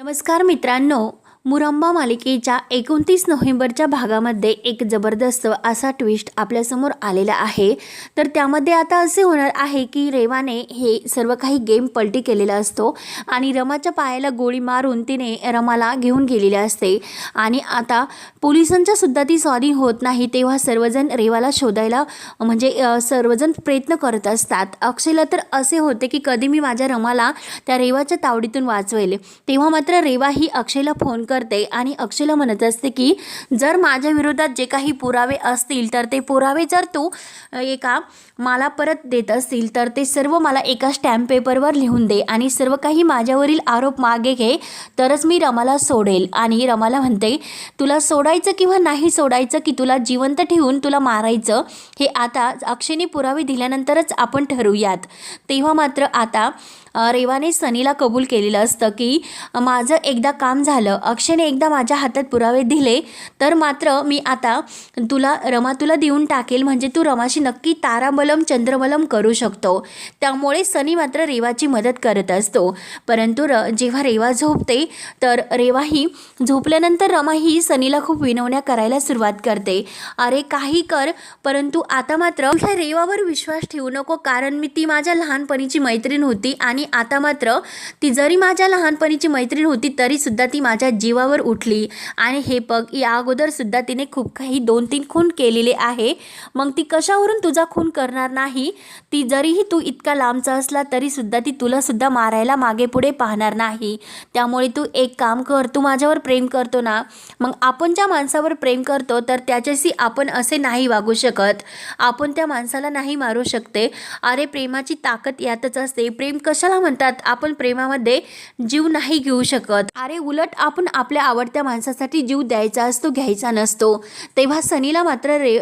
नमस्कार मित्रांनो मुरंबा मालिकेच्या एकोणतीस नोव्हेंबरच्या भागामध्ये एक जबरदस्त असा ट्विस्ट आपल्यासमोर आलेला आहे. तर त्यामध्ये आता असे होणार आहे की रेवाने हे सर्व काही गेम पलटी केलेला असतो आणि रमाच्या पायाला गोळी मारून तिने रमाला घेऊन गेलेली असते. आणि आता पोलिसांच्या सुद्धा ती स्वाधीन होत नाही तेव्हा सर्वजण रेवाला शोधायला म्हणजे सर्वजण प्रयत्न करत असतात. अक्षयला तर असे होते की कधी मी माझ्या रमाला त्या रेवाच्या तावडीतून वाचवेल. तेव्हा मात्र रेवा ही अक्षयला फोन करते आणि अक्षयला म्हणत असते की जर माझ्या विरोधात जे काही पुरावे असतील तर ते पुरावे जर तू एका मला परत देत असतील तर ते सर्व मला एका स्टॅम्प पेपरवर लिहून दे आणि सर्व काही माझ्यावरील आरोप मागे घे तरच मी रमाला सोडेल. आणि रमाला म्हणते तुला सोडायचं किंवा नाही सोडायचं की तुला जिवंत ठेवून तुला मारायचं हे आता अक्षयने पुरावे दिल्यानंतरच आपण ठरवूयात. तेव्हा मात्र आता रेवाने सनीला कबूल केलेलं असतं की माझं एकदा काम झालं अक्षयने एकदा माझ्या हातात पुरावे दिले तर मात्र मी आता तुला रमा तुला देऊन टाकेल म्हणजे तू रमाशी नक्की ताराबलम चंद्रबलम करू शकतो. त्यामुळे सनी मात्र रेवाची मदत करत असतो. परंतु र जेव्हा रेवा झोपते तर रेवा ही झोपल्यानंतर रमा ही सनीला खूप विनवण्या करायला सुरुवात करते. अरे काही कर परंतु आता मात्र ह्या रेवावर विश्वास ठेवू नको कारण मी ती माझ्या लहानपणीची मैत्रीण होती आणि आता मात्र ती जरी माझ्या लहानपणीची मैत्रीण होती तरीसुद्धा ती माझ्या जीवावर उठली. आणि हे बघ या अगोदरसुद्धा तिने खूप काही दोन तीन खून केलेले आहे. मग ती कशावरून तुझा खून करणार नाही? ती जरीही तू इतका लांबचा असला तरीसुद्धा ती तुलासुद्धा मारायला मागे पुढे पाहणार नाही. त्यामुळे तू एक काम कर तू माझ्यावर प्रेम करतो ना. मग आपण ज्या माणसावर प्रेम करतो तर त्याच्याशी आपण असे नाही वागू शकत. आपण त्या माणसाला नाही मारू शकते. अरे प्रेमाची ताकद यातच असते. प्रेम कशाला म्हणतात आपण प्रेमामध्ये जीव नाही घेऊ शकत. अरे उलट आपण आपल्या आवडत्या माणसासाठी जीव द्यायचा असतो घ्यायचा नसतो. तेव्हा सनीला मात्र रे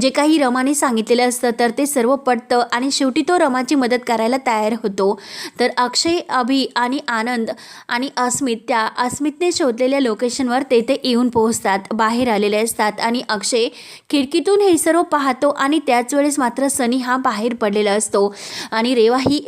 जे काही रमाने सांगितलेलं असतं तर ते सर्व पटतं आणि शेवटी तो रमाची मदत करायला तयार होतो. तर अक्षय अभि आणि आनंद आणि अस्मित त्या अस्मितने शोधलेल्या लोकेशनवर तेथे येऊन पोहोचतात बाहेर आलेले असतात आणि अक्षय खिडकीतून हे सर्व पाहतो आणि त्याच वेळेस मात्र सनी हा बाहेर पडलेला असतो. आणि रेवा ही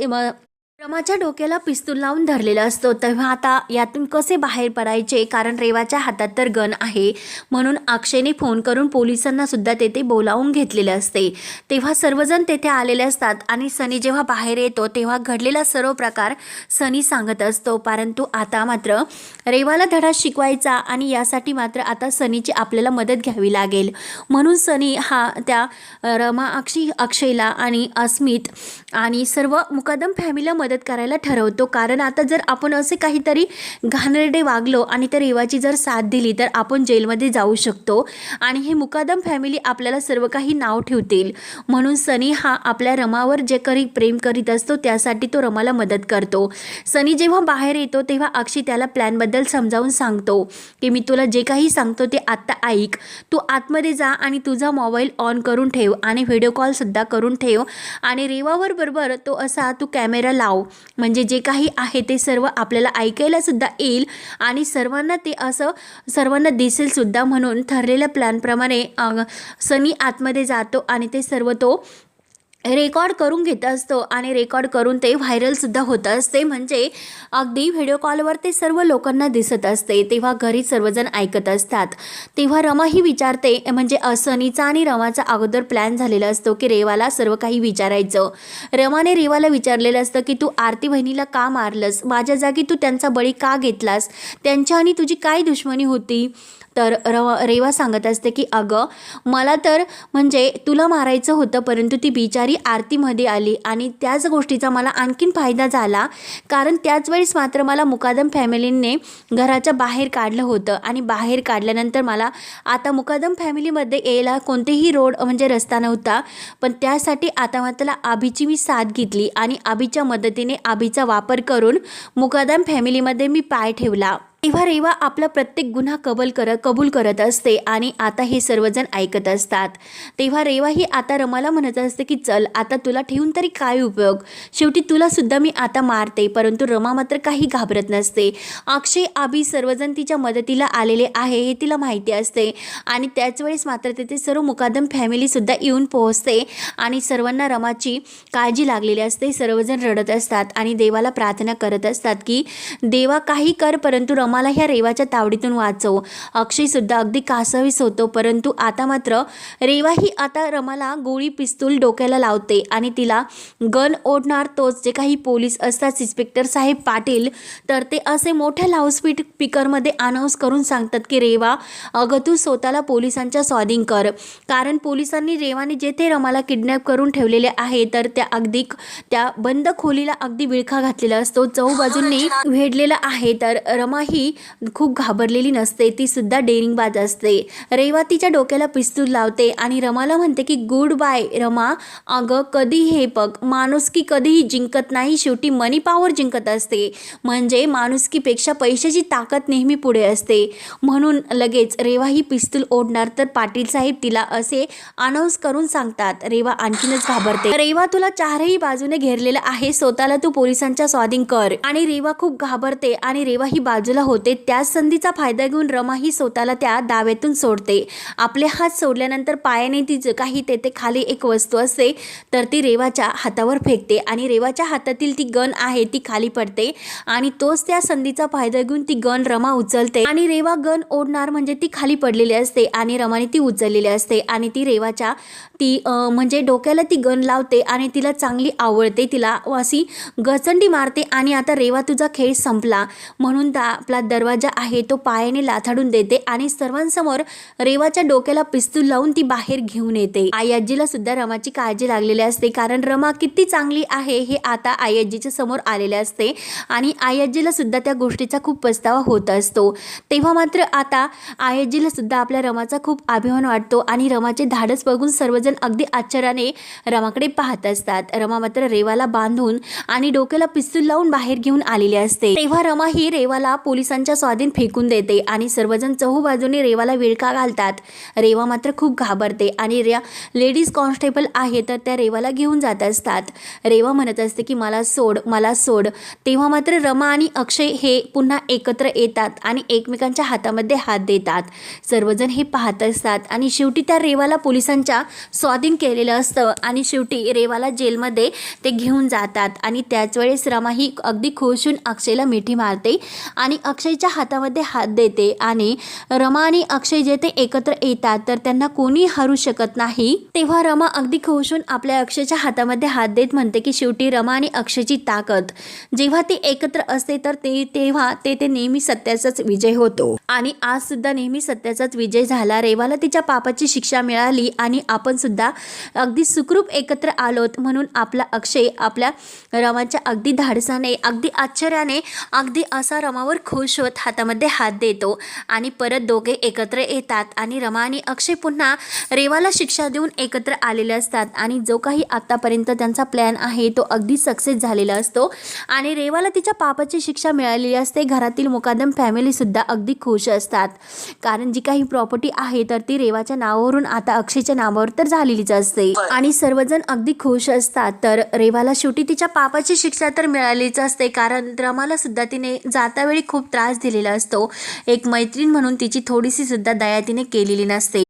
रमाच्या डोक्याला पिस्तूल लावून धरलेला असतो. तेव्हा आता यातून कसे बाहेर पडायचे? कारण रेवाच्या हातात तर गन आहे. म्हणून अक्षयने फोन करून पोलिसांना सुद्धा तेथे बोलावून घेतलेले असते. तेव्हा सर्वजण तेथे आलेले असतात आणि सनी जेव्हा बाहेर येतो तेव्हा घडलेला सर्व प्रकार सनी सांगत असतो. परंतु आता मात्र रेवाला धडा शिकवायचा आणि यासाठी मात्र आता सनीची आपल्याला मदत घ्यावी लागेल. म्हणून सनी हा त्या रमा अक्षी अक्षयला आणि अस्मित आणि सर्व मुकदम फॅमिलीला मदत मदत करायला ठरवतो. कारण आता जर आपण असे काहीतरी घाणेरडे वागलो आणि त्या रेवाची जर साथ दिली तर आपण जेलमध्ये जाऊ शकतो. आणि हे मुकादम फॅमिली आपल्याला सर्व काही नाव ठेवतील. म्हणून सनी हा आपल्या रमावर जे करी प्रेम करीत असतो त्यासाठी तो रमाला मदत करतो. सनी जेव्हा बाहेर येतो तेव्हा अक्षय त्याला प्लॅनबद्दल समजावून सांगतो की मी तुला जे काही सांगतो ते आत्ता ऐक. तू आतमध्ये जा आणि तुझा मोबाईल ऑन करून ठेव आणि व्हिडिओ कॉलसुद्धा करून ठेव. आणि रेवावर बरोबर तो असा तू कॅमेरा लाव. म्हणजे जे काही आहे ते सर्व आपल्याला ऐकायलासुद्धा येईल. आणि सर्वांना ते असं सर्वांना दिसेलसुद्धा म्हणून ठरलेल्या प्लॅनप्रमाणे सनी आतमध्ये जातो आणि ते सर्व तो रेकॉर्ड करून घेत असतो आणि रेकॉर्ड करून ते व्हायरलसुद्धा होत असते. म्हणजे अगदी व्हिडिओ कॉलवर ते सर्व लोकांना दिसत असते. तेव्हा घरी सर्वजण ऐकत असतात. तेव्हा रमा ही विचारते म्हणजे असनीचा सनीचा आणि रमाचा अगोदर प्लॅन झालेला असतो की रेवाला सर्व काही विचारायचं. रमाने रेवाला विचारलेलं असतं की तू आरती बहिणीला का मारलंस? माझ्या जागी तू त्यांचा बळी का घेतलास? त्यांच्या आणि तुझी काय दुश्मनी होती? तर रवा रेवा सांगत असते की अगं मला तर म्हणजे तुला मारायचं होतं परंतु ती बिचारी आरतीमध्ये आली. आणि त्याच गोष्टीचा मला आणखीन फायदा झाला. कारण त्याच वेळेस मात्र मला मुकादम फॅमिलीने घराच्या बाहेर काढलं होतं. आणि बाहेर काढल्यानंतर मला आता मुकादम फॅमिलीमध्ये यायला कोणतेही रोड म्हणजे रस्ता नव्हता. पण त्यासाठी आता मात्र आभीची मी साथ घेतली. आणि आभीच्या मदतीने आभीचा वापर करून मुकादम फॅमिलीमध्ये मी पाय ठेवला. तेव्हा रेवा आपला प्रत्येक गुन्हा कबल कर कबूल करत असते आणि आता हे सर्वजण ऐकत असतात. तेव्हा रेवा ही आता रमाला म्हणत असते की चल आता तुला ठेवून तरी काय उपयोग? शेवटी तुला सुद्धा मी आता मारते. परंतु रमा मात्र काही घाबरत नसते. अक्षय आबी सर्वजण तिच्या मदतीला आलेले आहे हे तिला माहिती असते आणि त्याच वेळेस मात्र तिथे सर्व मुकादम फॅमिलीसुद्धा येऊन पोहोचते आणि सर्वांना रमाची काळजी लागलेली असते. सर्वजण रडत असतात आणि देवाला प्रार्थना करत असतात की देवा काही कर परंतु रमा रमाला ह्या रेवाच्या तावडीतून वाचव. अक्षयसुद्धा अगदी कासावीस होतो परंतु आता मात्र रेवा ही आता रमाला गोळी पिस्तूल डोक्याला लावते आणि तिला गन ओढणार तोच जे काही पोलीस असतात इन्स्पेक्टर साहेब पाटील तर ते असे मोठ्या लाऊडस्पीड स्पीकरमध्ये अनाऊन्स करून सांगतात की रेवा अगं तू स्वतःला पोलिसांच्या स्वाधीन कर. कारण पोलिसांनी रेवाने जेथे रमाला किडनॅप करून ठेवलेले आहे तर त्या अगदी त्या बंद खोलीला अगदी विळखा घातलेला असतो. चौबाजूंनी वेढलेला आहे. तर रमा ही खूप घाबरलेली नसते ती सुद्धा डेरिंगबाज असते. रेवा तिच्या डोक्याला पिस्तूल लावते आणि रमाला म्हणते की गुड बाय रमा. अगं कधी हे बघ माणुसकी कधीही जिंकत नाही शेवटी मनी पॉवर जिंकत असते. म्हणजे माणुसकीपेक्षा पैशाची ताकद नेहमी पुढे असते. म्हणून लगेच रेवा ही पिस्तूल ओढणार तर पाटील साहेब तिला असे अनाऊन्स करून सांगतात. रेवा आणखीनच घाबरते. रेवा तुला चारही बाजूने घेरलेलं आहे स्वतःला तू पोलिसांच्या स्वाधीन कर. आणि रेवा खूप घाबरते आणि रेवा ही बाजूला होते त्याच संधीचा फायदा घेऊन रमा ही स्वतःला त्या दाव्यातून सोडते. आपले हात सोडल्यानंतर पायाने ती जे काही तेथे खाली एक वस्तू असते तर ती रेवाच्या हातावर फेकते आणि रेवाच्या हातातील ती गन आहे ती खाली पडते आणि तोच त्या संधीचा फायदा घेऊन ती गन रमा उचलते. आणि रेवा गन ओढणार म्हणजे ती खाली पडलेली असते आणि रमाने ती उचललेली असते आणि ती रेवाच्या ती म्हणजे डोक्याला ती गन लावते आणि तिला चांगली आवडते. तिला अशी गचंडी मारते आणि आता रेवा तुझा खेळ संपला. म्हणून त्या आपला दरवाजा आहे तो पायाने लाथाडून देते आणि सर्वांसमोर रेवाच्या डोक्याला पिस्तूल लावून ती बाहेर घेऊन येते. आई आजीला सुद्धा रमाची काळजी लागलेली असते कारण रमा किती चांगली आहे हे आता आई आजीच्या समोर आलेले असते आणि आई आजीला सुद्धा त्या गोष्टीचा खूप पस्तावा होत असतो. तेव्हा मात्र आता आई आजीला सुद्धा आपल्या रमाचा खूप अभिमान वाटतो आणि रमाचे धाडस बघून सर्वजण अगदी आश्चर्याने रमाकडे पाहत असतात. रमा मात्र रेवाला बांधून आणि डोक्याला पिस्तूल लावून बाहेर घेऊन आलेली असते. तेव्हा रमा ही रेवाला पोलीस पोलिसांच्या स्वाधीन फेकून देते आणि सर्वजण चहूबाजूने रेवाला विळका घालतात. रेवा मात्र खूप घाबरते आणि रे लेडीज कॉन्स्टेबल आहे तर त्या रेवाला घेऊन जात असतात. रेवा म्हणत असते की मला सोड मला सोड. तेव्हा मात्र रमा आणि अक्षय हे पुन्हा एकत्र येतात आणि एकमेकांच्या हातामध्ये हात देतात. सर्वजण हे पाहत असतात आणि शेवटी त्या रेवाला पोलिसांच्या स्वाधीन केलेलं असतं आणि शेवटी रेवाला जेलमध्ये ते घेऊन जातात आणि त्याच वेळेस रमा ही अगदी खुश होऊन अक्षयला मिठी मारते आणि अक्षयच्या हातामध्ये हात देते आणि रमा आणि अक्षय जेथे एकत्र येतात तर त्यांना कोणी हरू शकत नाही. तेव्हा रमा अगदी खुश होऊन आपल्या अक्षयच्या हातामध्ये हात देत म्हणते की शेवटी रमा आणि अक्षयची ताकद. जेव्हा ते एकत्र असते तर ते तेव्हा ते ते नेहमी सत्याचाच विजय होतो. आणि आज सुद्धा नेहमी सत्याचाच विजय झाला. रेवाला तिच्या पापाची शिक्षा मिळाली आणि आपण सुद्धा अगदी सुखरूप एकत्र आलोत म्हणून आपला अक्षय आपल्या रमाच्या अगदी धाडसाने अगदी आश्चर्याने अगदी असा रमावर खुश होत हातामध्ये हात देतो आणि परत दोघे एकत्र येतात आणि रमा आणि अक्षय पुन्हा रेवाला शिक्षा देऊन एकत्र आलेले असतात आणि जो काही आत्तापर्यंत त्यांचा प्लॅन आहे तो अगदी सक्सेस झालेला असतो. आणि रेवाला तिच्या पापाची शिक्षा मिळालेली असते. घरातील मुकादम फॅमिलीसुद्धा अगदी खुश असतात. कारण जी काही प्रॉपर्टी आहे तर ती रेवाच्या नावावरून आता अक्षयच्या नावावर तर झालेलीच असते. आणि सर्वजण अगदी खुश असतात. तर रेवाला शेवटी तिच्या पापाची शिक्षा तर मिळालीच असते. कारण रमाला सुद्धा तिने जातावेळी खूप त्रास दिलेला असतो. एक मैत्रीण म्हणून तिची थोडीशी सुद्धा दया तिने केलेली नसते.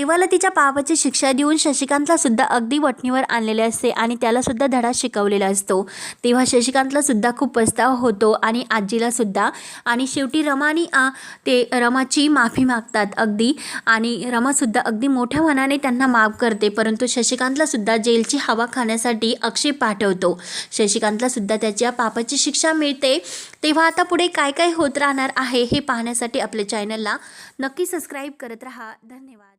रेवाला तिच्या पापाची शिक्षा देऊन शशिकांतला सुद्धा अगदी वटणीवर आणलेले असते आणि त्याला सुद्धा धडा शिकवलेला असतो. तेव्हा शशिकांतला सुद्धा खूप पस्ताव होतो आणि आजीला सुद्धा. आणि शेवटी रमानी आ, ते रमाची माफी मागतात अगदी. आणि रमासुद्धा अगदी मोठ्या मनाने त्यांना माफ करते परंतु शशिकांतला सुद्धा जेलची हवा खाण्यासाठी अक्षय पाठवतो. शशिकांतला सुद्धा त्याच्या पापाची शिक्षा मिळते. तेव्हा आता पुढे काय काय होत राहणार आहे हे पाहण्यासाठी आपल्या चॅनलला नक्की सबस्क्राईब करत राहा. धन्यवाद.